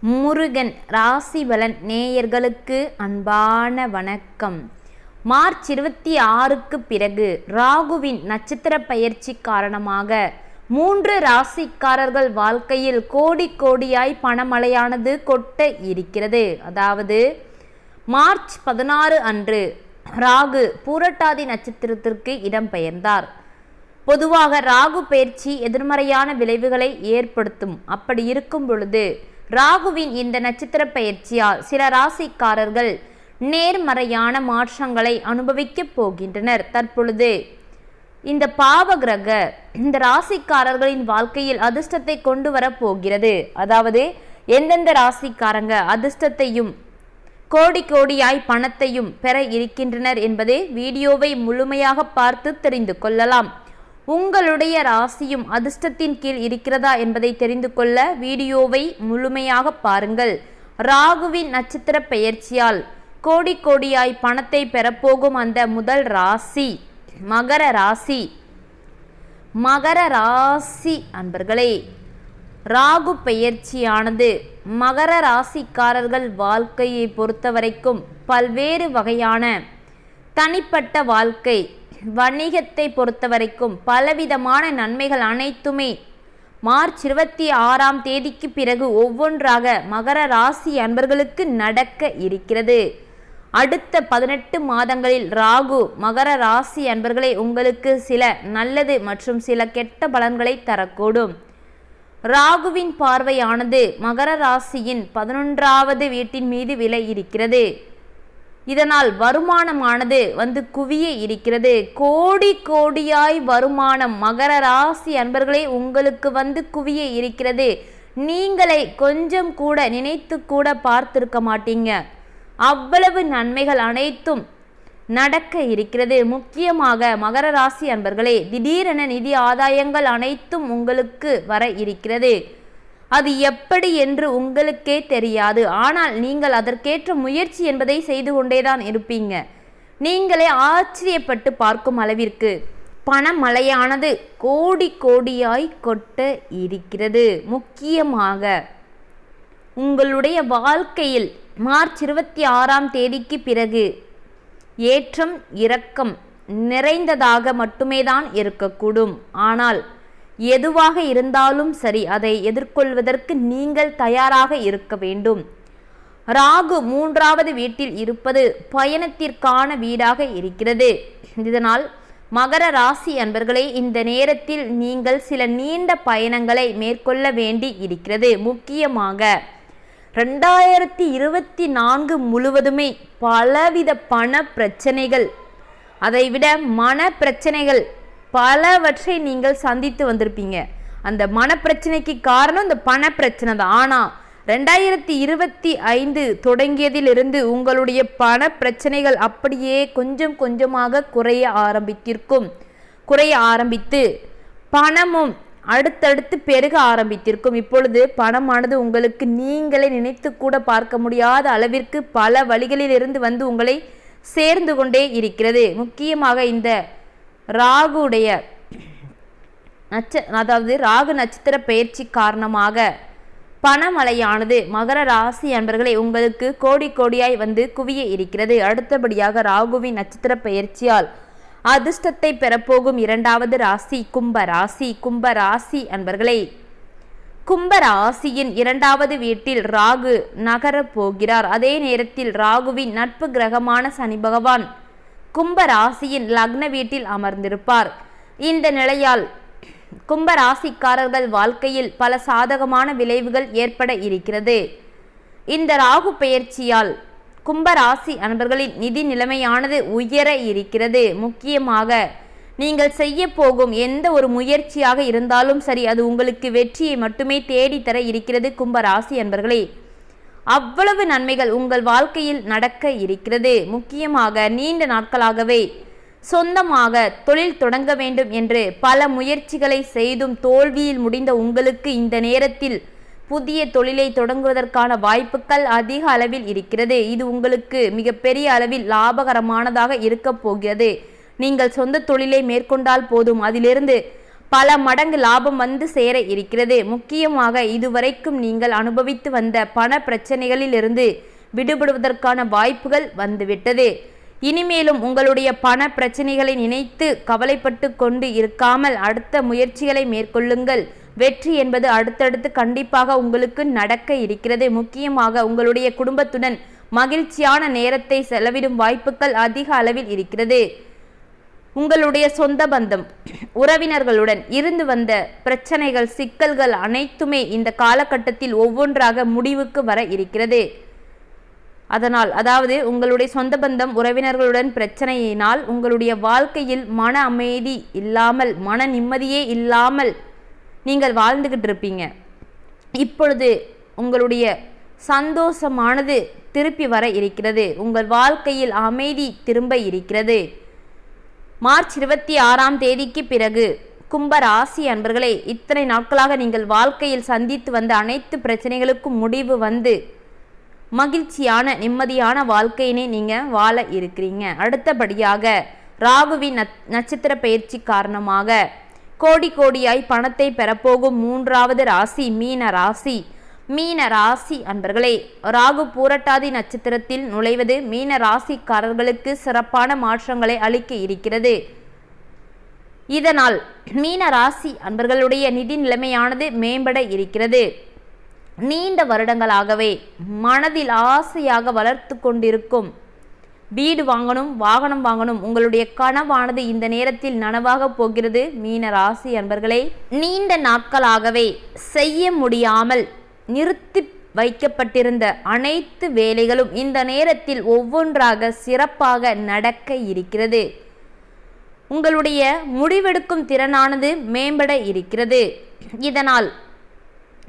முருகன் ராசிபலன் நேயர்களுக்கு அன்பான வணக்கம். மார்ச் இருபத்தி ஆறுக்கு பிறகு ராகுவின் நட்சத்திர பயிற்சி காரணமாக மூன்று ராசிக்காரர்கள் வாழ்க்கையில் கோடி கோடியாய் பணமழையானது கொட்ட இருக்கிறது. அதாவது மார்ச் பதினாறு அன்று ராகு பூரட்டாதி நட்சத்திரத்திற்கு இடம்பெயர்ந்தார். பொதுவாக ராகு பயிற்சி எதிர்மறையான விளைவுகளை ஏற்படுத்தும். அப்படி இருக்கும் பொழுது ராகுவின் இந்த நட்சத்திர பயிற்சியால் சில ராசிக்காரர்கள் நேர்மறையான மாற்றங்களை அனுபவிக்கப் போகின்றனர். தற்பொழுது இந்த பாவ கிரக இந்த ராசிக்காரர்களின் வாழ்க்கையில் அதிர்ஷ்டத்தை கொண்டு வரப்போகிறது போகிறது. அதாவது எந்தெந்த ராசிக்காரங்க அதிர்ஷ்டத்தையும் கோடி கோடியாய் பணத்தையும் பெற இருக்கின்றனர் என்பதை வீடியோவை முழுமையாக பார்த்து தெரிந்து கொள்ளலாம். உங்களுடைய ராசியும் அதிர்ஷ்டத்தின் கீழ் இருக்கிறதா என்பதை தெரிந்து கொள்ள வீடியோவை முழுமையாக பாருங்கள். ராகுவின் நட்சத்திர பெயர்ச்சியால் கோடி கோடியாய் பணத்தை பெறப்போகும் அந்த முதல் ராசி மகர ராசி. மகர ராசி அன்பர்களே ராகு பெயர்ச்சியானது மகர ராசிக்காரர்கள் வாழ்க்கையை பொறுத்தவரைக்கும் பல்வேறு வகையான தனிப்பட்ட வாழ்க்கை வணிகத்தை பொறுத்த வரைக்கும் பலவிதமான நன்மைகள் அனைத்துமே மார்ச் இருபத்தி ஆறாம் தேதிக்கு பிறகு ஒவ்வொன்றாக மகர ராசி அன்பர்களுக்கு நடக்க இருக்கிறது. அடுத்த பதினெட்டு மாதங்களில் ராகு மகர ராசி அன்பர்களை உங்களுக்கு சில நல்லது மற்றும் சில கெட்ட பலன்களை தரக்கூடும். ராகுவின் பார்வையானது மகர ராசியின் பதினொன்றாவது வீட்டின் மீது விலை இருக்கிறது இதனால் வருமானமானது வந்து குவிய இருக்கிறது. கோடி கோடியாய் வருமானம். மகர ராசி அன்பர்களே உங்களுக்கு வந்து குவிய இருக்கிறது. நீங்களே கொஞ்சம் கூட நினைத்து கூட பார்த்திருக்க மாட்டீங்க. அவ்வளவு நன்மைகள் அனைத்தும் நடக்க இருக்கிறது. முக்கியமாக மகர ராசி அன்பர்களே திடீரென நிதி ஆதாயங்கள் அனைத்தும் உங்களுக்கு வர இருக்கிறது. அது எப்படி என்று உங்களுக்கே தெரியாது. ஆனால் நீங்கள் அதற்கேற்ற முயற்சி என்பதை செய்து கொண்டேதான் இருப்பீங்க. நீங்களே ஆச்சரியப்பட்டு பார்க்கும் அளவிற்கு பணமழையானது கோடி கோடியாய் கொட்ட இருக்கிறது. முக்கியமாக உங்களுடைய வாழ்க்கையில் மார்ச் இருபத்தி ஆறாம் தேதிக்கு பிறகு ஏற்றம் இரக்கம் நிறைந்ததாக மட்டுமே தான் இருக்கக்கூடும். ஆனால் எதுவாக இருந்தாலும் சரி அதை எதிர்கொள்வதற்கு நீங்கள் தயாராக இருக்க வேண்டும். ராகு மூன்றாவது வீட்டில் இருப்பது பயணத்திற்கான வீடாக இருக்கிறது. இதனால் மகர ராசி அன்பர்களே இந்த நேரத்தில் நீங்கள் சில நீண்ட பயணங்களை மேற்கொள்ள வேண்டி இருக்கிறது. முக்கியமாக ரெண்டாயிரத்தி இருபத்தி நான்கு முழுவதுமே பலவித பண பிரச்சனைகள் அதைவிட மன பிரச்சனைகள் பலவற்றை நீங்கள் சந்தித்து வந்திருப்பீங்க. அந்த மனப்பிரச்சனைக்கு காரணம் இந்த பண பிரச்சனை தான். ஆனால் ரெண்டாயிரத்தி இருபத்தி ஐந்து தொடங்கியதிலிருந்து உங்களுடைய பண பிரச்சனைகள் அப்படியே கொஞ்சம் கொஞ்சமாக குறைய ஆரம்பித்திருக்கும். குறைய ஆரம்பித்து பணமும் அடுத்தடுத்து பெருக ஆரம்பித்திருக்கும். இப்பொழுது பணமானது உங்களுக்கு நீங்களே நினைத்து கூட பார்க்க முடியாத அளவிற்கு பல வழிகளிலிருந்து வந்து உங்களை சேர்ந்து கொண்டே இருக்கிறது. முக்கியமாக இந்த ராகுடைய நட்ச அதாவது ராகு நட்சத்திர பயிற்சி காரணமாக பணமழையானது மகர ராசி அன்பர்களை உங்களுக்கு கோடி கோடியாய் வந்து குவிய இருக்கிறது. அடுத்தபடியாக ராகுவின் நட்சத்திர பயிற்சியால் அதிர்ஷ்டத்தை பெறப்போகும் இரண்டாவது ராசி கும்ப ராசி. கும்ப ராசி அன்பர்களே கும்ப ராசியின் இரண்டாவது வீட்டில் ராகு நகரப் போகிறார். அதே நேரத்தில் ராகுவின் நட்பு கிரகமான சனி பகவான் கும்ப ராசியின் லக்ன வீட்டில் அமர்ந்திருப்பார். இந்த நிலையால் கும்ப ராசிக்காரர்கள் வாழ்க்கையில் பல சாதகமான விளைவுகள் ஏற்பட இருக்கிறது. இந்த ராகு பெயர்ச்சியால் கும்ப ராசி அன்பர்களின் நிதி நிலைமையானது உயர இருக்கிறது. முக்கியமாக நீங்கள் செய்ய போகும் எந்த ஒரு முயற்சியாக இருந்தாலும் சரி அது உங்களுக்கு வெற்றியை மட்டுமே தேடித்தர இருக்கிறது கும்ப ராசி அன்பர்களே. அவ்வளவு நன்மைகள் உங்கள் வாழ்க்கையில் நடக்க இருக்கிறது. முக்கியமாக நீண்ட நாட்களாகவே சொந்தமாக தொழில் தொடங்க வேண்டும் என்று பல முயற்சிகளை செய்தும் தோல்வியில் முடிந்த உங்களுக்கு இந்த நேரத்தில் புதிய தொழிலை தொடங்குவதற்கான வாய்ப்புகள் அதிக அளவில் இருக்கிறது. இது உங்களுக்கு மிகப்பெரிய அளவில் லாபகரமானதாக இருக்கப் போகிறது. நீங்கள் சொந்த தொழிலை மேற்கொண்டால் போதும். அதிலிருந்து பல மடங்கு லாபம் வந்து சேர இருக்கிறது. முக்கியமாக இதுவரைக்கும் நீங்கள் அனுபவித்து வந்த பண பிரச்சனைகளிலிருந்து விடுபடுவதற்கான வாய்ப்புகள் வந்துவிட்டது. இனிமேலும் உங்களுடைய பண பிரச்சனைகளை நினைத்து கவலைப்பட்டு கொண்டு இருக்காமல் அடுத்த முயற்சிகளை மேற்கொள்ளுங்கள். வெற்றி என்பது அடுத்தடுத்து கண்டிப்பாக உங்களுக்கு நடக்க இருக்கிறது. முக்கியமாக உங்களுடைய குடும்பத்துடன் மகிழ்ச்சியான நேரத்தை செலவிடும் வாய்ப்புகள் அதிக அளவில் இருக்கிறது. உங்களுடைய சொந்த பந்தம் உறவினர்களுடன் இருந்து வந்த பிரச்சனைகள் சிக்கல்கள் அனைத்துமே இந்த காலகட்டத்தில் ஒவ்வொன்றாக முடிவுக்கு வர இருக்கிறது. அதனால் அதாவது உங்களுடைய சொந்த பந்தம் உறவினர்களுடன் பிரச்சனையினால் உங்களுடைய வாழ்க்கையில் மன அமைதி இல்லாமல் மன நிம்மதியே இல்லாமல் நீங்கள் வாழ்ந்துக்கிட்டு இருப்பீங்க. இப்பொழுது உங்களுடைய சந்தோஷமானது திருப்பி வர இருக்கிறது. உங்கள் வாழ்க்கையில் அமைதி திரும்ப இருக்கிறது. மார்ச் இருபத்தி ஆறாம் தேதிக்கு பிறகு கும்ப ராசி அன்பர்களே இத்தனை நாட்களாக நீங்கள் வாழ்க்கையில் சந்தித்து வந்த அனைத்து பிரச்சனைகளுக்கும் முடிவு வந்து மகிழ்ச்சியான நிம்மதியான வாழ்க்கையினை நீங்கள் வாழ இருக்கிறீங்க. அடுத்தபடியாக ராகுவின் நட்சத்திர பயிற்சி காரணமாக கோடி கோடியாய் பணத்தை பெறப்போகும் மூன்றாவது ராசி மீன ராசி. மீன ராசி அன்பர்களே ராகு பூரட்டாதி நட்சத்திரத்தில் நுழைவது மீன ராசிக்காரர்களுக்கு சிறப்பான மாற்றங்களை அளிக்க இருக்கிறது. இதனால் மீன ராசி அன்பர்களுடைய நிதி நிலைமையானது மேம்பட இருக்கிறது. நீண்ட வருடங்களாகவே மனதில் ஆசையாக வளர்த்து கொண்டிருக்கும். வீடு வாங்கணும் வாகனம் வாங்கணும் உங்களுடைய கனவானது இந்த நேரத்தில் நனவாக போகிறது மீன ராசி அன்பர்களே. நீண்ட நாட்களாகவே செய்ய முடியாமல் நிறுத்தி வைக்கப்பட்டிருந்த அனைத்து வேலைகளும் இந்த நேரத்தில் ஒவ்வொன்றாக சிறப்பாக நடக்க இருக்கிறது. உங்களுடைய முடிவெடுக்கும் திறனானது மேம்பட இருக்கிறது. இதனால்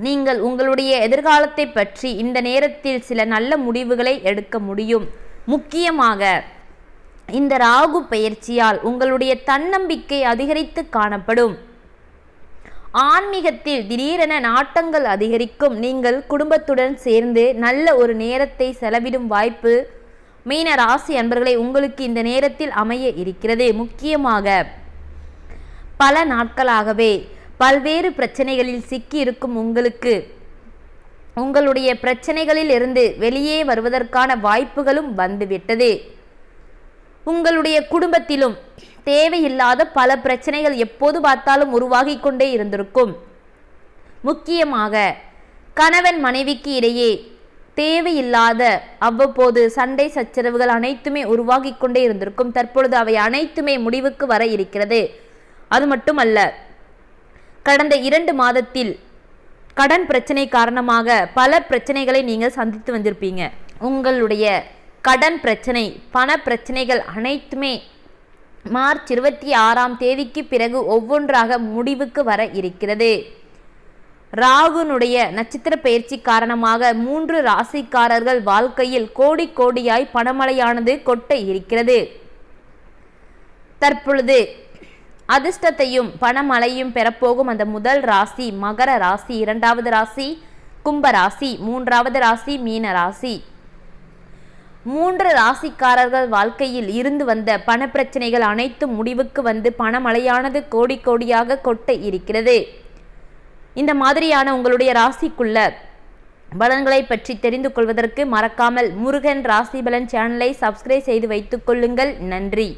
நீங்கள் உங்களுடைய எதிர்காலத்தை பற்றி இந்த நேரத்தில் சில நல்ல முடிவுகளை எடுக்க முடியும். முக்கியமாக இந்த ராகு பயிற்சியால் உங்களுடைய தன்னம்பிக்கை அதிகரித்து காணப்படும். ஆன்மீகத்தில் திடீரென நாட்டங்கள் அதிகரிக்கும். நீங்கள் குடும்பத்துடன் சேர்ந்து நல்ல ஒரு நேரத்தை செலவிடும் வாய்ப்பு மீன ராசி அன்பர்களை உங்களுக்கு இந்த நேரத்தில் அமைய இருக்கிறது. முக்கியமாக பல நாட்களாகவே பல்வேறு பிரச்சனைகளில் சிக்கி இருக்கும் உங்களுக்கு. உங்களுடைய பிரச்சனைகளில் இருந்து வெளியே வருவதற்கான வாய்ப்புகளும் வந்துவிட்டது. உங்களுடைய குடும்பத்திலும் தேவையில்லாத பல பிரச்சனைகள் எப்போது பார்த்தாலும் உருவாகி கொண்டே இருந்திருக்கும். முக்கியமாக கணவன் மனைவிக்கு இடையே தேவையில்லாத அவ்வப்போது சண்டை சச்சரவுகள் அனைத்துமே உருவாகி கொண்டே இருந்திருக்கும். தற்பொழுது அவை அனைத்துமே முடிவுக்கு வர இருக்கிறது. அது மட்டுமல்ல கடந்த இரண்டு மாதத்தில் கடன் பிரச்சனை காரணமாக பல பிரச்சனைகளை நீங்கள் சந்தித்து வந்திருப்பீங்க. உங்களுடைய கடன் பிரச்சனை பண பிரச்சனைகள் அனைத்துமே மார்ச் இருபத்தி ஆறாம் தேதிக்கு பிறகு ஒவ்வொன்றாக முடிவுக்கு வர இருக்கிறது. ராகுனுடைய நட்சத்திர பயிற்சி காரணமாக மூன்று ராசிக்காரர்கள் வாழ்க்கையில் கோடி கோடியாய் பணமழையானது கொட்ட இருக்கிறது. தற்பொழுது அதிர்ஷ்டத்தையும் பணமழையும் பெறப்போகும் அந்த முதல் ராசி மகர ராசி இரண்டாவது ராசி கும்ப ராசி மூன்றாவது ராசி மீன ராசி. மூன்று ராசிக்காரர்கள் வாழ்க்கையில் இருந்து வந்த பண பிரச்சனைகள் அனைத்தும் முடிவுக்கு வந்து பணமழையானது கோடி கோடியாக கொட்ட இருக்கிறது. இந்த மாதிரியான உங்களுடைய ராசிக்குள்ள பலன்களை பற்றி தெரிந்து கொள்வதற்கு மறக்காமல் முருகன் ராசி பலன் சேனலை சப்ஸ்கிரைப் செய்து வைத்துக் கொள்ளுங்கள். நன்றி.